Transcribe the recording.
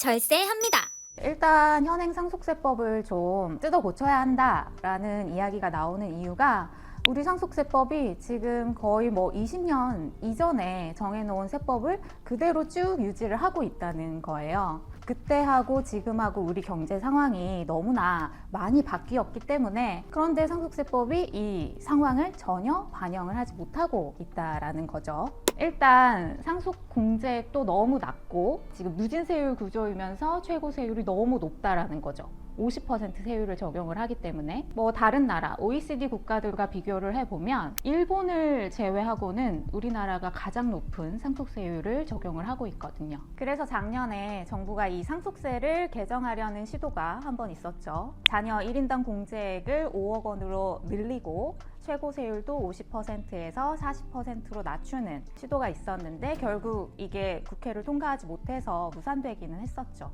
절세합니다. 일단 현행 상속세법을 좀 뜯어 고쳐야 한다라는 이야기가 나오는 이유가 우리 상속세법이 지금 거의 뭐 20년 이전에 정해놓은 세법을 그대로 쭉 유지를 하고 있다는 거예요. 그때하고 지금하고 우리 경제 상황이 너무나 많이 바뀌었기 때문에 그런데 상속세법이 이 상황을 전혀 반영을 하지 못하고 있다라는 거죠. 일단 상속 공제액도 너무 낮고 지금 누진세율 구조이면서 최고 세율이 너무 높다라는 거죠. 50% 세율을 적용을 하기 때문에 뭐 다른 나라 OECD 국가들과 비교를 해보면 일본을 제외하고는 우리나라가 가장 높은 상속세율을 적용을 하고 있거든요. 그래서 작년에 정부가 이 상속세를 개정하려는 시도가 한 번 있었죠. 자녀 1인당 공제액을 5억 원으로 늘리고 최고 세율도 50%에서 40%로 낮추는 시도가 있었는데 결국 이게 국회를 통과하지 못해서 무산되기는 했었죠.